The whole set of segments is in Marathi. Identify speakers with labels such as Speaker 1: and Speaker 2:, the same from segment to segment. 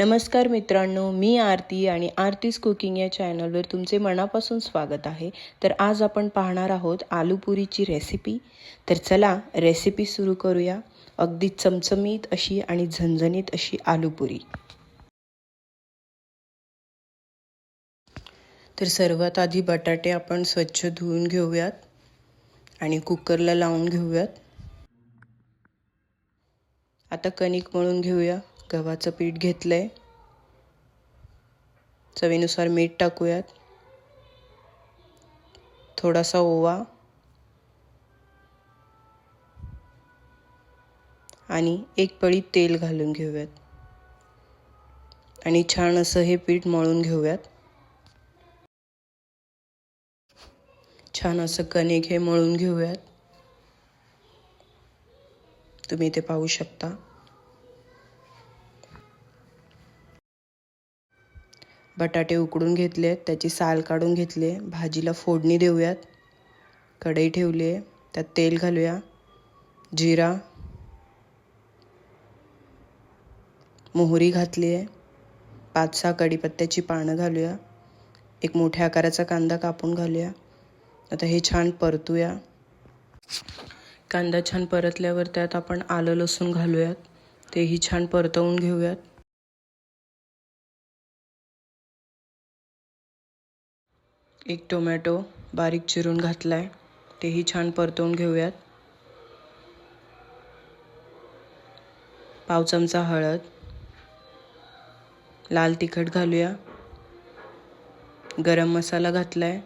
Speaker 1: नमस्कार मित्रांनो मी आरती आणि आरतीज कुकिंग या चॅनलवर तुमचे मनापासून स्वागत आहे. तर आज आपण पाहणार आहोत आलूपुरीची रेसिपी. तर चला रेसिपी सुरू करूया. अगदी चमचमीत अशी आणि झणझणीत अशी आलूपुरी. तर सर्वात आधी बटाटे आपण स्वच्छ धुवून घेऊयात आणि कुकरला लावून घेऊयात. आता कणिक मळून घेऊया. गव्हाचं पीठ घेतलं आहे चवीनुसार मीठ टाकूयात. थोडासा ओवा. आणि एक पळी तेल घालून घेऊयात. आणि छान असं हे पीठ मळून घेऊयात. छान असं कणिक हे मळून घेऊयात. तुम्ही ते पाहू शकता. बटाटे उकडून घेतले त्याची साल काढून घेतले भाजीला फोडणी देऊयात कढई ठेवली आहे त्यात तेल घालूया जिरा मोहरी घातली आहे पाच सहा कढीपत्त्याची पानं घालूया एक मोठ्या आकाराचा कांदा कापून घालूया. आता हे छान परतूया. कांदा छान परतल्यावर त्यात आपण आलं लसूण घालूयात तेही छान परतवून घेऊयात. एक टोमॅटो बारीक चिरून घातलाय. तेही छान परतवून घेऊयात. पाव चमचा हळद. लाल तिखट घालूया. गरम मसाला घातलाय.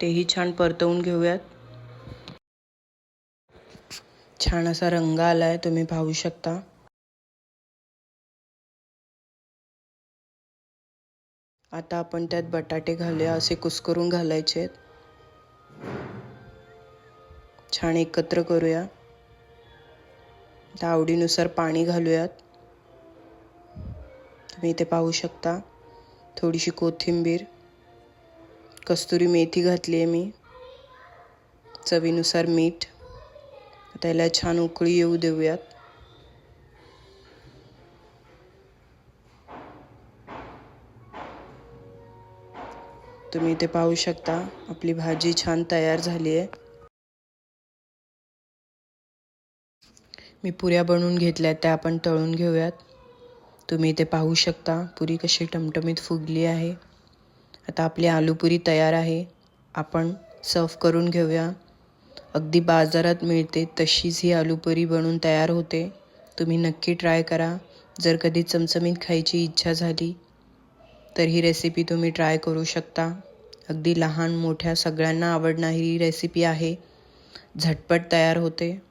Speaker 1: तेही छान परतवून घेऊयात. छान असा रंग आलाय तुम्ही पाहू शकता. आता आपण त्यात बटाटे घालूया असे कुस्करून घालायचे छान एकत्र करूया. त्या आवडीनुसार पाणी घालूयात. तुम्ही इथे पाहू शकता थोडीशी कोथिंबीर कस्तुरी मेथी घातली आहे मी. चवीनुसार मीठ. त्याला छान उकळी येऊ देऊयात. तुम्ही इथे पाहू शकता. आपली भाजी छान तयार झाली आहे. मी पुऱ्या बनवून घेतल्या त्या आपण तळून घेऊयात. तुम्ही इथे पाहू शकता पुरी कशी टमटमीत फुगली आहे. आता आपली आलूपुरी तयार आहे. आपण सर्व करून घेऊया. अगदी बाजारात मिळते तशीच ही आलूपुरी बनवून तयार होते. तुम्ही नक्की ट्राय करा. जर कधी चमचमीत खायची इच्छा झाली तर ही रेसिपी तुम्ही ट्राय करू शकता. अगदी लहान मोठ्या सगळ्यांना आवडणारी ही रेसिपी आहे. झटपट तयार होते.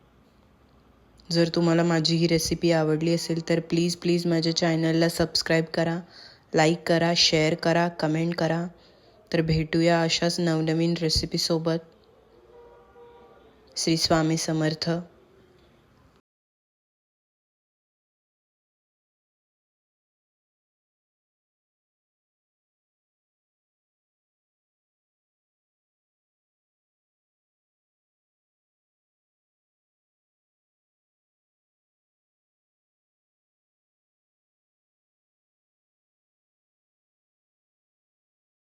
Speaker 1: जर तुम्हाला माझी ही रेसिपी आवडली असेल तर प्लीज प्लीज माझ्या चॅनलला सबस्क्राईब करा लाईक करा शेअर करा कमेंट करा. तर भेटूया अशाच नवनवीन रेसिपीसोबत श्री स्वामी समर्थ.